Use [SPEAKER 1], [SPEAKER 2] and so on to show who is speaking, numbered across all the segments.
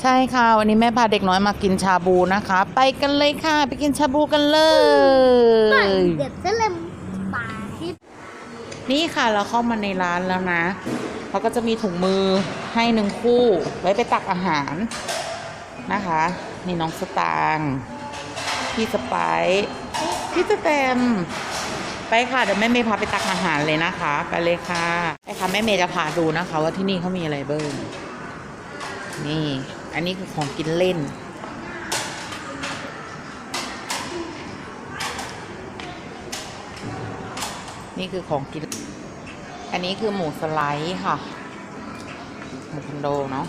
[SPEAKER 1] ใช่ค่ะ วันนี้แม่พาเด็กน้อยมากินชาบูนะคะ ไปกันเลยค่ะ ไปกินชาบูกันเลย
[SPEAKER 2] เด็ดเส้นเล็มปลาที่
[SPEAKER 1] นี่ค่ะเราเข้ามาในร้านแล้วนะเขาก็จะมีถุงมือให้หนึ่งคู่ ไว้ไปตักอาหารนะคะนี่น้องสตางค์พี่สไปซ์พี่สแตมไปค่ะเดี๋ยวแม่เมย์พาไปตักอาหารเลยนะคะ ไปเลยค่ะไปค่ะแม่เมย์จะพาดูนะคะ ว่าที่นี่เขามีอะไรบ้างนี่ อันนี้คือของกินเล่น นี่คือของกิน อันนี้คือหมูสไลด์ค่ะ หมูคอนโดเนาะ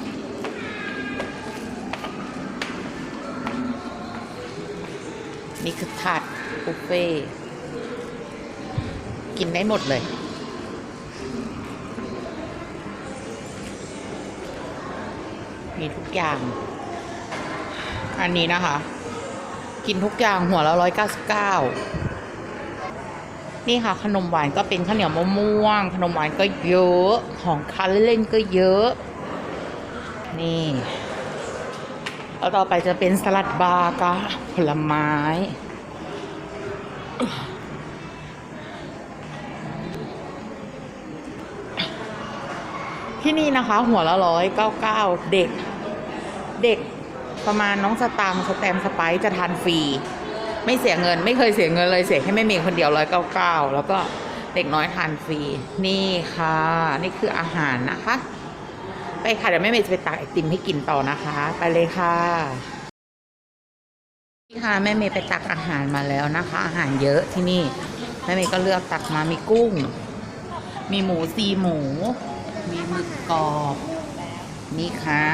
[SPEAKER 1] นี่คือถาดบุฟเฟ่กินได้หมดเลย มีทุกอย่าง อันนี้นะคะ กินทุกอย่างหัวละร้อยเก้าสิบเก้านี่ค่ะ ขนมหวานก็เป็นข้าวเหนียวมะม่วง ขนมหวานก็เยอะ ของทานเล่นก็เยอะ นี่แล้วต่อไปจะเป็นสลัดบาร์กะผลไม้ ที่นี่นะคะ หัวละร้อยเก้าเก้าเด็ก เด็กประมาณน้องสตางค์สแตมสไปซ์จะทานฟรี ไม่เสียเงิน ไม่เคยเสียเงินเลยเสียแค่ไม่มีคนเดียวร้อยเก้าเก้าแล้วก็เด็กน้อยทานฟรี นี่ค่ะ นี่คืออาหารนะคะ ไปค่ะเดี๋ยวแม่เมย์จะไปตักไอติมให้กินต่อนะคะ ไปเลยค่ะนี่ค่ะแม่เมย์ไปตักอาหารมาแล้วนะคะ อาหารเยอะที่นี่แม่เมย์ก็เลือกตักมามีกุ้ง มีหมูซีหมู มีหมึกกรอบ นี่ค่ะ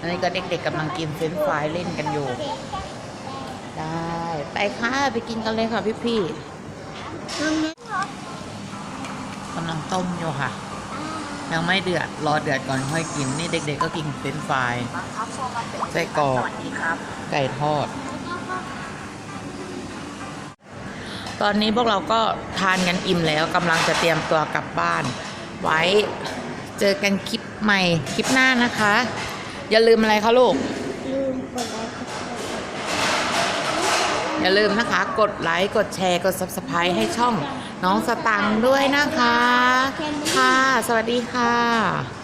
[SPEAKER 1] อันนี้ก็เด็กๆกำลังกินเฟรนช์ฟรายเล่นกันอยู่ ได้ ไปค่ะ ไปกินกันเลยค่ะพี่ๆ
[SPEAKER 2] ตรงนี้
[SPEAKER 1] กำลังต้มอยู่ค่ะ ยังไม่เดือด รอเดือดก่อนค่อยกิน นี่เด็ก ๆ ก็กินเฟรนช์ฟรายไส้กรอกไก่ทอด ตอนนี้พวกเราก็ทานกันอิ่มแล้วกำลังจะเตรียมตัวกลับบ้าน ไว้เจอกันคลิปใหม่คลิปหน้านะคะ อย่าลืมอะไรคะลูก
[SPEAKER 2] ลืมกดไลค์กดแชร์
[SPEAKER 1] อย่าลืมนะคะ กดไลค์ กดแชร์ กด subscribe ให้ช่องน้องสตังค์ด้วยนะคะ ค่ะ สวัสดีค่ะ